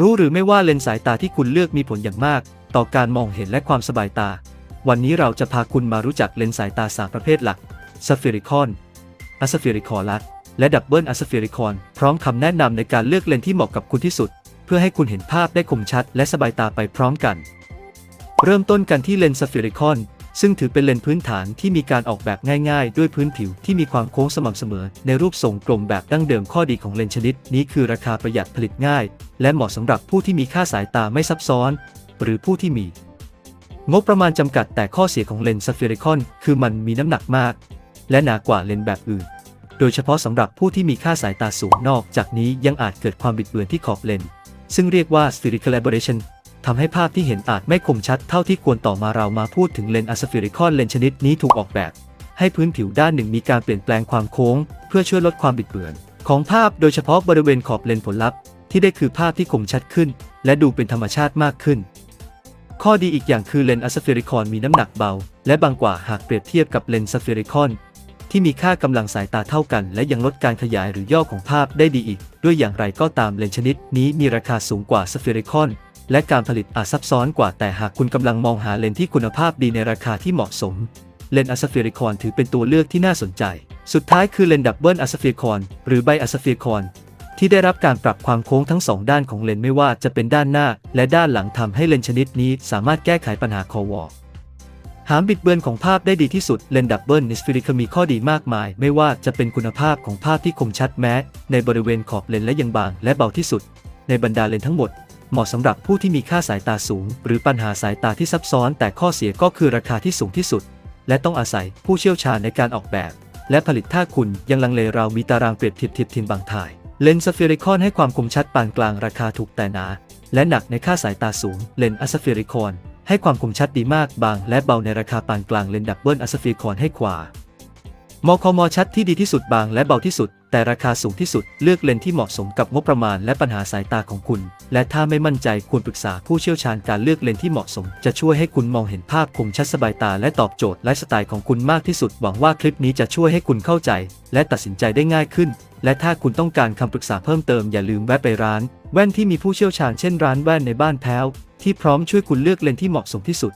รู้หรือไม่ว่าเลนส์สายตาที่คุณเลือกมีผลอย่างมาก ต่อการมองเห็นและความสบายตา วันนี้เราจะพาคุณมารู้จักเลนส์สายตา 3 ประเภทหลัก s p h e r i c o n a s p h e r i c o l และดับเบิล a s p h e r i c o n พร้อมคำแนะนำในการเลือกเลนส์ที่เหมาะกับคุณที่สุด เพื่อให้คุณเห็นภาพได้คมชัด และสบายตาไปพร้อมกัน เริ่มต้นกันที่เลนส์ s p h e r i c o n ซึ่งถือเป็นเลนส์พื้นฐานที่มีการออกแบบง่ายๆ ด้วยพื้นผิวที่มีความโค้งสม่ำเสมอ ในรูปทรงกลมแบบดั้งเดิมข้อดีของเลนส์ชนิด นี้คือราคาประหยัดผลิตง่าย และเหมาะสำหรับผู้ที่มีค่าสายตาไม่ซับซ้อน หรือผู้ที่มี งบประมาณจำกัดแต่ข้อเสียของเลนส์ s p h e r i c o n คือมันมีน้ำหนักมาก และหนากว่าเลนส์แบบอื่น โดยเฉพาะสำหรับผู้ที่มีค่าสายตาสูงนอก จากนี้ยังอาจเกิดความบิดเบือนที่ขอบเลนส์ซึ่งเรียกว่า spherical aberration ทำให้ภาพที่เห็นอาจไม่คมชัดเท่าที่ควรต่อมาเรามาพูดถึงเลนส์ aspherical เลนส์ชนิดนี้ถูกออกแบบ ให้พื้นผิวด้านหนึ่งมีการเปลี่ยนแปลงความโค้ง เพื่อช่วยลดความบิดเบือน ของภาพโดยเฉพาะบริเวณขอบเลนส์ผลลัพธ์ที่ได้คือภาพที่คมชัดขึ้น และดูเป็นธรรมชาติมากขึ้น ข้อดีอีกอย่างคือเลนส์ aspherical มีน้ำหนักเบา และบางกว่าหากเปรียบเทียบกับเลนส์ spherical ที่มีค่ากำลังสายตาเท่ากัน และยังลดการขยายหรือย่อของภาพได้ดีอีก ด้วยอย่างไรก็ตามเลนส์ชนิดนี้มีราคาสูงกว่า spherical และการผลิตอาจซับซ้อนกว่าแต่หากคุณกำลังมองหาเลนส์ที่คุณภาพดีในราคาที่เหมาะสม เลนส์ aspherical ถือเป็นตัวเลือกที่น่าสนใจ สุดท้ายคือเลนส์ดับเบิล aspherical หรือ bi aspherical ที่ได้รับการปรับความโค้งทั้งสองด้านของเลนส์ไม่ว่าจะเป็นด้านหน้า และด้านหลังทำให้เลนส์ชนิดนี้สามารถแก้ไขปัญหาคอวอล หามบิดเบือนของภาพได้ดีที่สุดเลนส์ดับเบิลนิสฟิริคมีข้อดีมากมาย ไม่ว่าจะเป็นคุณภาพของภาพที่คมชัดแม้ ในบริเวณขอบเลนส์และยังบางและเบาที่สุด ในบรรดาเลนส์ทั้งหมด เหมาะสำหรับผู้ที่มีค่าสายตาสูง หรือปัญหาสายตาที่ซับซ้อน แต่ข้อเสียก็คือราคาที่สูงที่สุด และต้องอาศัยผู้เชี่ยวชาญในการออกแบบ และผลิตถ้าคุณยังลังเลเรามีตารางเปรียบเทียบทียบทินบางถ่ายเลนส์สเฟริคอนให้ความคมชัดปานกลางราคาถูกแต่หนาและหนักในค่าสายตาสูงเลนส์อสเฟริคอน ให้ความคมชัดดีมากบางและเบาในราคาปานกลางเลนส์ดับเบิลอัสฟริคอนให้กว่ามคมชัดที่ดีที่สุดบางและเบาที่สุด แต่ราคาสูงที่สุดเลือกเลนที่เหมาะสมกับงบประมาณและปัญหาสายตาของคุณ และถ้าไม่มั่นใจควรปรึกษาผู้เชี่ยวชาญการเลือกเลนที่เหมาะสม จะช่วยให้คุณมองเห็นภาพคมชัดสบายตาและตอบโจทย์ไลฟ์สไตล์ของคุณมากที่สุด หวังว่าคลิปนี้จะช่วยให้คุณเข้าใจ และตัดสินใจได้ง่ายขึ้น และถ้าคุณต้องการคำปรึกษาเพิ่มเติมอย่าลืมแวะไปร้าน แว่นที่มีผู้เชี่ยวชาญเช่นร้านแว่นในบ้านแพ้ว ที่พร้อมช่วยคุณเลือกเลนที่เหมาะสมที่สุด